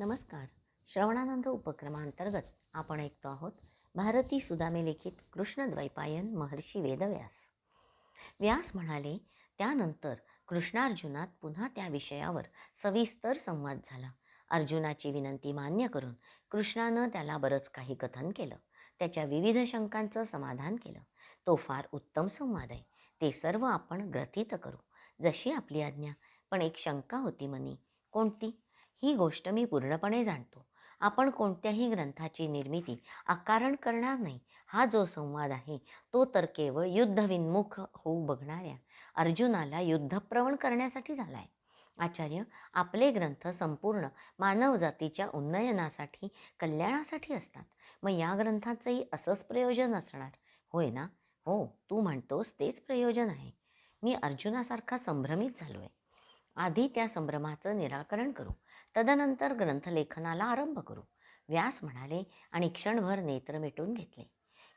नमस्कार. श्रवणानंद उपक्रमांतर्गत आपण ऐकतो आहोत भारती सुदामे लिखित कृष्णद्वैपायन महर्षी वेदव्यास. व्यास म्हणाले त्यानंतर कृष्णार्जुनात पुन्हा त्या विषयावर सविस्तर संवाद झाला. अर्जुनाची विनंती मान्य करून कृष्णानं त्याला बरंच काही कथन केलं. त्याच्या विविध शंकांचं समाधान केलं. तो फार उत्तम संवाद आहे. ते सर्व आपण ग्रथित करू. जशी आपली आज्ञा. पण एक शंका होती मनी. कोणती? ही गोष्ट मी पूर्णपणे जाणतो. आपण कोणत्याही ग्रंथाची निर्मिती आकारण करणार नाही. हा जो संवाद आहे तो तर केवळ युद्धविन्मुख होऊ बघणाऱ्या अर्जुनाला युद्धप्रवण करण्यासाठी झाला आहे आचार्य आपले ग्रंथ संपूर्ण मानवजातीच्या उन्नयनासाठी कल्याणासाठी असतात. मग या ग्रंथाचंही असंच प्रयोजन असणार? होय ना? हो तू म्हणतोस तेच प्रयोजन आहे. मी अर्जुनासारखा संभ्रमित झालो आहे आधी त्या संभ्रमाचं निराकरण करू. तदनंतर ग्रंथलेखनाला आरंभ करू. व्यास म्हणाले आणि क्षणभर नेत्र मिटून घेतले.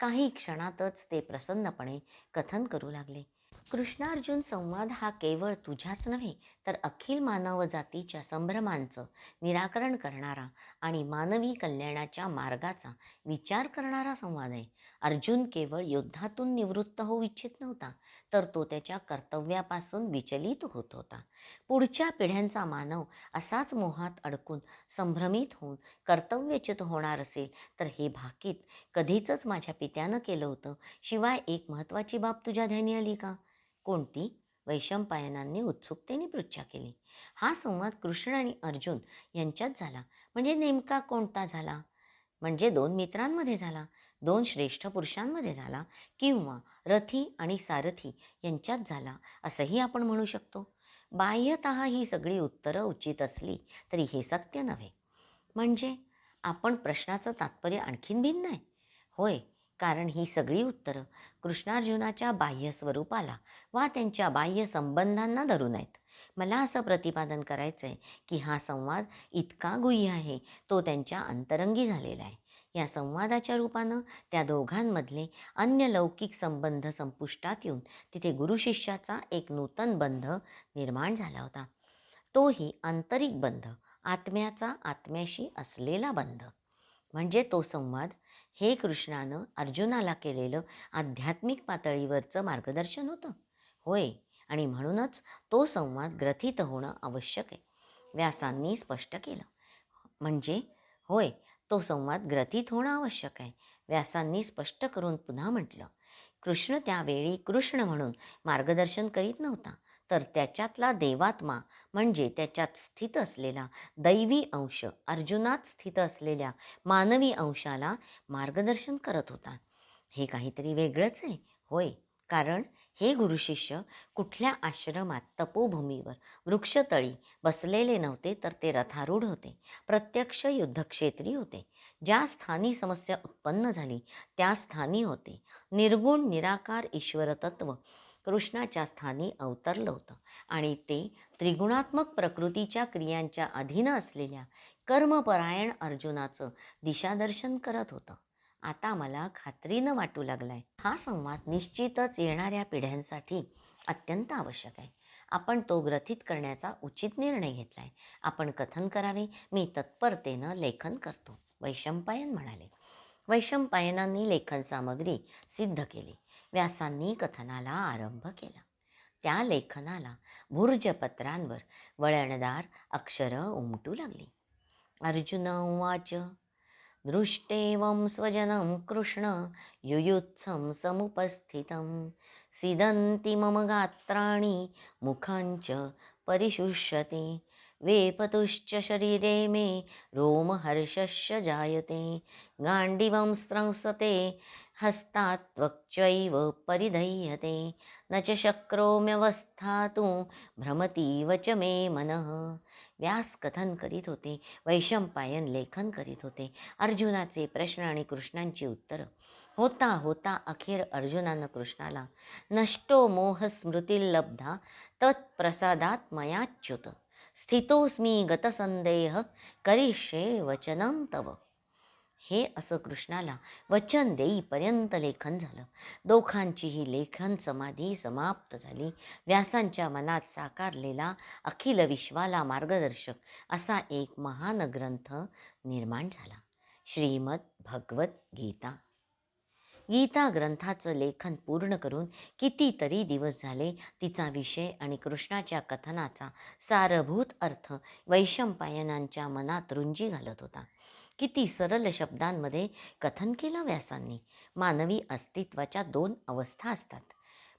काही क्षणातच ते प्रसन्नपणे कथन करू लागले. कृष्णार्जुन संवाद हा केवळ तुझ्याच नव्हे तर अखिल मानव जातीच्या संभ्रमांचं निराकरण करणारा आणि मानवी कल्याणाच्या मार्गाचा विचार करणारा संवाद आहे. अर्जुन केवळ युद्धातून निवृत्त होऊ इच्छित नव्हता तर तो त्याच्या कर्तव्यापासून विचलित होत होता. पुढच्या पिढ्यांचा मानव असाच मोहात अडकून संभ्रमित होऊन कर्तव्यच्युत होणार असेल तर हे भाकीत कधीच माझ्या पित्यानं केलं होतं. शिवाय एक महत्त्वाची बाब तुझ्या ध्यानी आली का? कोणती? वैशंपायनांनी उत्सुकतेने पृच्छा केली. हा संवाद कृष्ण आणि अर्जुन यांच्यात झाला. म्हणजे नेमका कोणता झाला? म्हणजे दोन मित्रांमध्ये झाला? दोन श्रेष्ठ पुरुषांमध्ये झाला? किंवा रथी आणि सारथी यांच्यात झाला? असंही आपण म्हणू शकतो. बाह्यत ही सगळी उत्तरं उचित असली तरी हे सत्य नव्हे. म्हणजे आपण प्रश्नाचं तात्पर्य आणखीन भिन्न आहे. होय कारण ही सगळी उत्तरं कृष्णार्जुनाच्या बाह्य स्वरूपाला वा त्यांच्या बाह्य संबंधांना धरून आहेत. मला असं प्रतिपादन करायचं आहे की हा संवाद इतका गुह्य आहे तो त्यांच्या अंतरंगी झालेला आहे. या संवादाच्या रूपानं त्या दोघांमधले अन्य लौकिक संबंध संपुष्टात येऊन तिथे गुरुशिष्याचा एक नूतन बंध निर्माण झाला होता. तोही आंतरिक बंध आत्म्याचा आत्म्याशी असलेला बंध. म्हणजे तो संवाद हे कृष्णानं अर्जुनाला केलेलं आध्यात्मिक पातळीवरचं मार्गदर्शन होतं. होय आणि म्हणूनच तो संवाद ग्रथित होणं आवश्यक आहे. व्यासांनी स्पष्ट केलं. म्हणजे होय तो संवाद ग्रथित होणं आवश्यक आहे व्यासांनी स्पष्ट करून पुन्हा म्हटलं. कृष्ण त्यावेळी कृष्ण म्हणून मार्गदर्शन करीत नव्हता तर त्याच्यातला देवात्मा म्हणजे त्याच्यात स्थित असलेला दैवी अंश अर्जुनात स्थित असलेल्या मानवी अंशाला मार्गदर्शन करत होता. हे काहीतरी वेगळंच आहे होय कारण हे गुरुशिष्य कुठल्या आश्रमात तपोभूमीवर वृक्षतळी बसलेले नव्हते तर ते रथारूढ होते. प्रत्यक्ष युद्धक्षेत्री होते. ज्या स्थानी समस्या उत्पन्न झाली त्या स्थानी होते. निर्गुण निराकार ईश्वर तत्व कृष्णाच्या स्थानी अवतरलं होतं आणि ते त्रिगुणात्मक प्रकृतीच्या क्रियांच्या अधीन असलेल्या कर्मपरायण अर्जुनाचं दिशादर्शन करत होतं. आता मला खात्रीनं वाटू लागलाय. हा संवाद निश्चितच येणाऱ्या पिढ्यांसाठी अत्यंत आवश्यक आहे. आपण तो ग्रथित करण्याचा उचित निर्णय घेतला आहे आपण कथन करावे मी तत्परतेनं लेखन करतो वैशंपायन म्हणाले. वैशंपायनांनी लेखन सामग्री सिद्ध केली. व्यासांनी कथनाला आरंभ केला. त्या लेखनाला भुर्जपत्रांवर वळणदार अक्षरं उमटू लागली. अर्जुन उवाच दृष्टेवं स्वजनं कृष्ण युयुत्सं समुपस्थितं। सिदन्ति मम गात्राणि मुखञ्च परिशुष्यते। वेपतुश्च शरीरे मे रोमहर्षश्च जायते। गाण्डिवं स्रंसते हस्तात् त्वक्चैव परिधह्यते न च शक्रोम्यवस्थातु भ्रमतीव च मे मनः। व्यास कथन करीत होते वैशंपायन लेखन करीत होते अर्जुनाचे प्रश्न आणि कृष्णांची उत्तरं. होता होता अखेर अर्जुनानं कृष्णाला नष्टो मोह स्मृतिल्लब्धा तत्प्रसादात मयाच्युत स्थितोस्मी गतसंदेह करिष्ये वचनं तव. हे असं कृष्णाला वचन देईपर्यंत लेखन झालं. दोघांचीही लेखन समाधी समाप्त झाली. व्यासांच्या मनात साकारलेला अखिल विश्वाला मार्गदर्शक असा एक महान ग्रंथ निर्माण झाला. श्रीमद भगवत गीता. गीता ग्रंथाचं लेखन पूर्ण करून कितीतरी दिवस झाले तिचा विषय आणि कृष्णाच्या कथनाचा सारभूत अर्थ वैशंपायनांच्या मनात रुंजी घालत होता. किती सरल शब्दांमध्ये कथन केलं व्यासांनी? मानवी अस्तित्वाच्या दोन अवस्था असतात.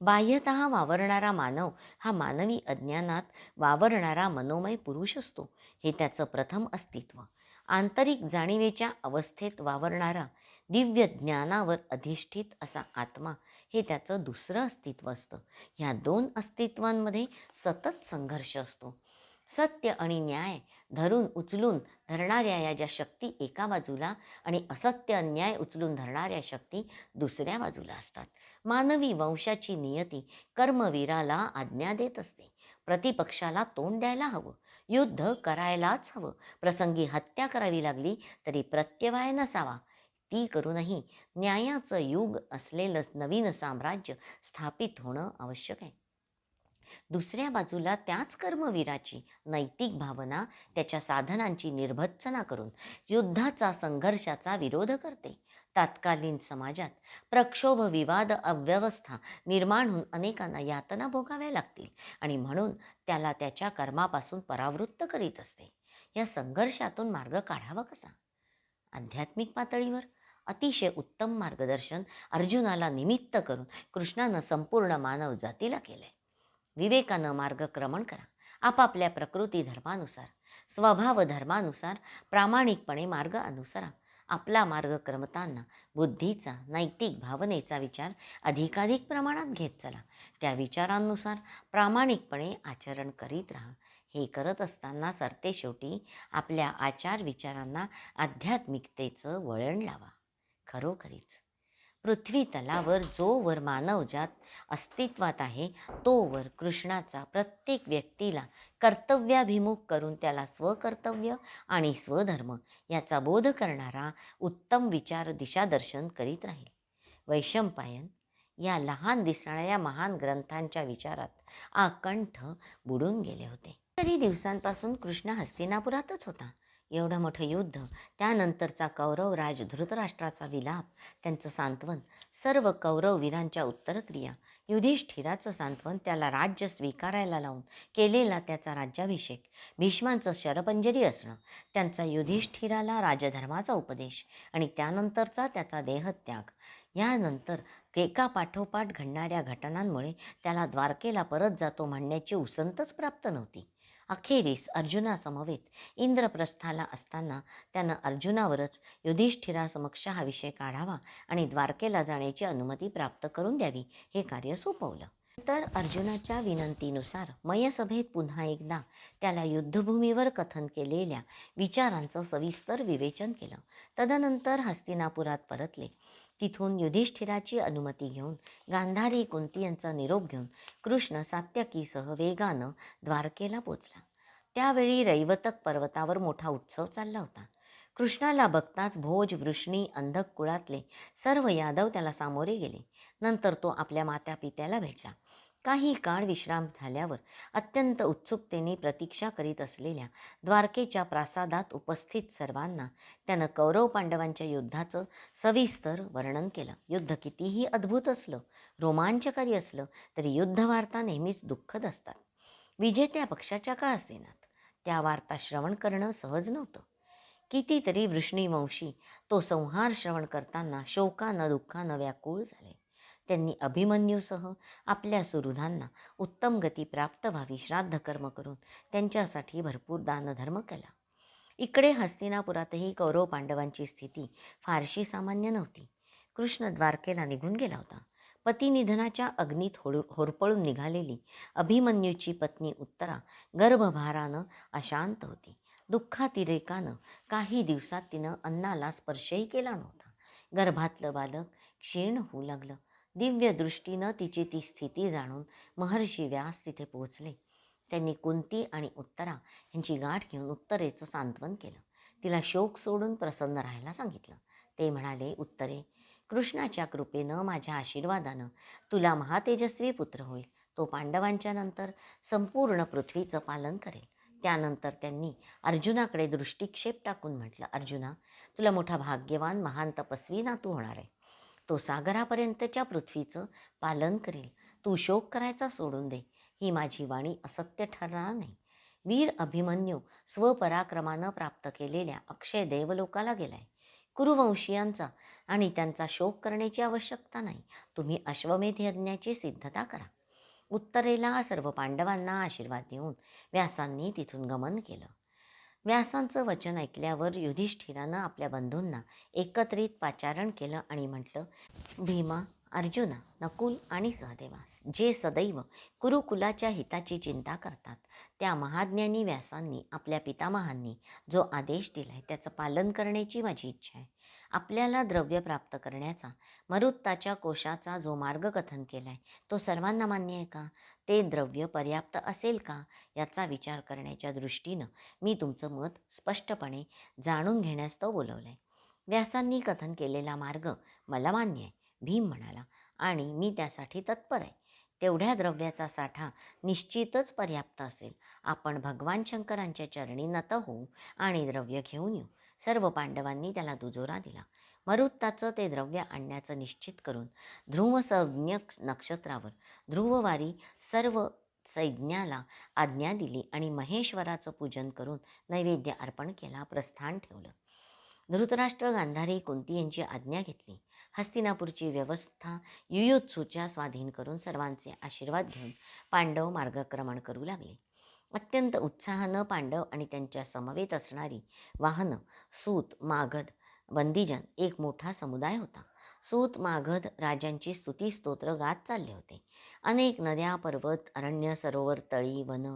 बाह्यत वावरणारा मानव हा मानवी अज्ञानात वावरणारा मनोमय पुरुष असतो. हे त्याचं प्रथम अस्तित्व. आंतरिक जाणीवेच्या अवस्थेत वावरणारा दिव्य ज्ञानावर अधिष्ठित असा आत्मा हे त्याचं दुसरं अस्तित्व असतं. ह्या दोन अस्तित्वांमध्ये सतत संघर्ष असतो. सत्य आणि न्याय धरून उचलून धरणाऱ्या या ज्या शक्ती एका बाजूला आणि असत्य अन्याय उचलून धरणाऱ्या शक्ती दुसऱ्या बाजूला असतात. मानवी वंशाची नियती कर्मवीराला आज्ञा देत असते. प्रतिपक्षाला तोंड द्यायला हवं. युद्ध करायलाच हवं. प्रसंगी हत्या करावी लागली तरी प्रत्यवाय नसावा. ती करूनही न्यायाचं युग असलेलं नवीन साम्राज्य स्थापित होणं आवश्यक आहे. दुसऱ्या बाजूला त्याच कर्मवीराची नैतिक भावना त्याच्या साधनांची निर्भत्सना करून युद्धाचा संघर्षाचा विरोध करते. तात्कालीन समाजात प्रक्षोभ विवाद अव्यवस्था निर्माण होऊन अनेकांना यातना भोगाव्या लागतील आणि म्हणून त्याला त्याच्या कर्मापासून परावृत्त करीत असते. या संघर्षातून मार्ग काढावा कसा? आध्यात्मिक पातळीवर अतिशय उत्तम मार्गदर्शन अर्जुनाला निमित्त करून कृष्णानं संपूर्ण मानव जातीला केलंय. विवेकानं मार्गक्रमण करा. आपापल्या प्रकृती धर्मानुसार स्वभाव धर्मानुसार प्रामाणिकपणे मार्ग अनुसरा. आपला मार्ग क्रमताना बुद्धीचा नैतिक भावनेचा विचार अधिकाधिक प्रमाणात घेत चला. त्या विचारांनुसार प्रामाणिकपणे आचरण करीत राहा. हे करत असताना सरते शेवटी आपल्या आचार विचारांना आध्यात्मिकतेचं वळण लावा. खरोखरीच. पृथ्वी तलावर जोवर मानवजात अस्तित्वात आहे तोवर कृष्णाचा प्रत्येक व्यक्तीला कर्तव्याभिमुख करून त्याला स्वकर्तव्य आणि स्वधर्म याचा बोध करणारा उत्तम विचार दिशादर्शन करीत राहील. वैशंपायन या लहान दिसणाऱ्या महान ग्रंथांच्या विचारात आकंठ बुडून गेले होते. तरी दिवसांपासून कृष्ण हस्तिनापुरातच होता. एवढं मोठं युद्ध त्यानंतरचा कौरव राज धृतराष्ट्राचा विलाप त्यांचं सांत्वन सर्व कौरववीरांच्या उत्तरक्रिया युधिष्ठिराचं सांत्वन त्याला राज्य स्वीकारायला लावून केलेला त्याचा राज्याभिषेक भीष्मांचं शरपंजरी असणं त्यांचा युधिष्ठिराला राजधर्माचा उपदेश आणि त्यानंतरचा त्याचा देहत्याग. यानंतर एका पाठोपाठ घडणाऱ्या घटनांमुळे त्याला द्वारकेला परत जातो म्हणण्याची उसंतच प्राप्त नव्हती. अखेरीस अर्जुनासमवेत. इंद्रप्रस्थाला असताना त्यानं अर्जुनावरच युधिष्ठिरासमक्ष हा विषय काढावा आणि द्वारकेला जाण्याची अनुमती प्राप्त करून द्यावी हे कार्य सोपवलं. तर अर्जुनाच्या विनंतीनुसार मयसभेत पुन्हा एकदा त्याला युद्धभूमीवर कथन केलेल्या विचारांचं सविस्तर विवेचन केलं. तदनंतर हस्तिनापुरात परतले. तिथून युधिष्ठिराची अनुमती घेऊन गांधारी कुंती यांचा निरोप घेऊन कृष्ण सात्यकीसह वेगानं द्वारकेला पोचला. त्यावेळी रैवतक पर्वतावर मोठा उत्सव चालला होता. कृष्णाला बघताच भोज वृष्णी अंधक कुळातले सर्व यादव त्याला सामोरे गेले. नंतर तो आपल्या मात्या पित्याला भेटला. काही काळ विश्राम झाल्यावर अत्यंत उत्सुकतेने प्रतीक्षा करीत असलेल्या द्वारकेच्या प्रासादात उपस्थित सर्वांना त्यानं कौरव पांडवांच्या युद्धाचं सविस्तर वर्णन केलं. युद्ध कितीही अद्भुत असलं रोमांचकारी असलं तरी युद्धवार्ता नेहमीच दुःखद असतात. विजेत्या पक्षाच्या का असेनात? त्या वार्ता श्रवण करणं सहज नव्हतं. कितीतरी वृष्णीवंशी तो संहार श्रवण करताना शोकानं दुःखानं व्याकुळ झाले. त्यांनी अभिमन्यूसह आपल्या सुहृदांना उत्तम गती प्राप्त व्हावी श्राद्ध कर्म करून त्यांच्यासाठी भरपूर दानधर्म केला. इकडे हस्तिनापुरातही कौरव पांडवांची स्थिती फारशी सामान्य नव्हती. कृष्ण द्वारकेला निघून गेला होता. पतिनिधनाच्या अग्नीत होळ होरपळून निघालेली अभिमन्यूची पत्नी उत्तरा गर्भभारानं अशांत होती. दुःखातिरेकानं काही दिवसात तिनं अन्नाला स्पर्शही केला नव्हता. गर्भातलं बालक क्षीण होऊ लागलं. दिव्य दृष्टीनं तिची ती स्थिती जाणून महर्षी व्यास तिथे पोहोचले. त्यांनी कुंती आणि उत्तरा यांची गाठ घेऊन उत्तरेचं सांत्वन केलं. तिला शोक सोडून प्रसन्न राहायला सांगितलं. ते म्हणाले उत्तरे कृष्णाच्या कृपेनं माझ्या आशीर्वादानं तुला महातेजस्वी पुत्र होईल. तो पांडवांच्या नंतर संपूर्ण पृथ्वीचं पालन करेल. त्यानंतर त्यांनी अर्जुनाकडे दृष्टिक्षेप टाकून म्हटलं अर्जुना तुला मोठा भाग्यवान महान तपस्वी नातू होणार आहे. तो सागरापर्यंतच्या पृथ्वीचं पालन करेल. तू शोक करायचा सोडून दे. ही माझी वाणी असत्य ठरणार नाही. वीर अभिमन्यू स्वपराक्रमानं प्राप्त केलेल्या अक्षय देवलोकाला गेलाय. कुरुवंशीयांचा आणि त्यांचा शोक करण्याची आवश्यकता नाही. तुम्ही अश्वमेध यज्ञाची सिद्धता करा. उत्तरेला सर्व पांडवांना आशीर्वाद देऊन व्यासांनी तिथून गमन केलं. व्यासांचं वचन ऐकल्यावर युधिष्ठिरानं आपल्या बंधूंना एकत्रित पाचारण केलं आणि म्हटलं भीमा अर्जुना नकुल आणि सहदेवास जे सदैव कुरुकुलाच्या हिताची चिंता करतात त्या महाज्ञानी व्यासांनी आपल्या पितामहांनी जो आदेश दिला आहे त्याचं पालन करण्याची माझी इच्छा आहे. आपल्याला द्रव्य प्राप्त करण्याचा मरुत्ताच्या कोशाचा जो मार्ग कथन केलाय तो सर्वांना मान्य आहे का? ते द्रव्य पर्याप्त असेल का? याचा विचार करण्याच्या दृष्टीनं मी तुमचं मत स्पष्टपणे जाणून घेण्यास तो बोलवलाय. व्यासांनी कथन केलेला मार्ग मला मान्य आहे भीम म्हणाला आणि मी त्यासाठी तत्पर आहे. तेवढ्या द्रव्याचा साठा निश्चितच पर्याप्त असेल. आपण भगवान शंकरांच्या चरणी नत होऊ आणि द्रव्य घेऊन येऊ. सर्व पांडवांनी त्याला दुजोरा दिला. मरुत्ताचं ते द्रव्य आणण्याचं निश्चित करून ध्रुवसंज्ञ नक्षत्रावर ध्रुववारी सर्व सैन्याला आज्ञा दिली आणि महेश्वराचं पूजन करून नैवेद्य अर्पण केला प्रस्थान ठेवलं. धृतराष्ट्र गांधारी कुंती यांची आज्ञा घेतली. हस्तिनापूरची व्यवस्था युयुत्सूच्या स्वाधीन करून सर्वांचे आशीर्वाद घेऊन पांडव मार्गक्रमण करू लागले. अत्यंत उत्साहानं पांडव आणि त्यांच्या समवेत असणारी वाहनं सूत मागध बंदीजन एक मोठा समुदाय होता. सूत मागध राजांची स्तुती स्तोत्र गात चालले होते. अनेक नद्या पर्वत अरण्य सरोवर तळी वन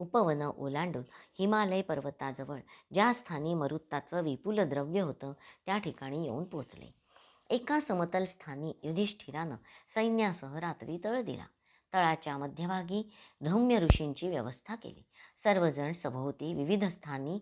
उपवन ओलांडून हिमालय पर्वताजवळ ज्या स्थानी मरुत्ताचं विपुल द्रव्य होतं त्या ठिकाणी येऊन पोचले एका समतल स्थानी युधिष्ठिरानं सैन्यासह रात्री तळ दिला. तळाच्या मध्यभागी धौम्य ऋषींची व्यवस्था केली. सर्वजण सभोवती विविध स्थानी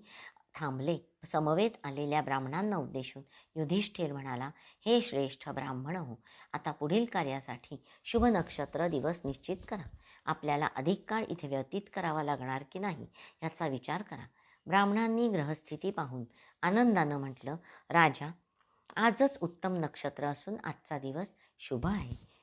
थांबले. समवेत आलेल्या ब्राह्मणांना उद्देशून युधिष्ठिर म्हणाला हे श्रेष्ठ ब्राह्मण हो आता पुढील कार्यासाठी शुभ नक्षत्र दिवस निश्चित करा. आपल्याला अधिक काळ इथे व्यतीत करावा लागणार की नाही याचा विचार करा. ब्राह्मणांनी ग्रहस्थिती पाहून आनंदानं म्हटलं राजा आजच उत्तम नक्षत्र असून आजचा दिवस शुभ आहे.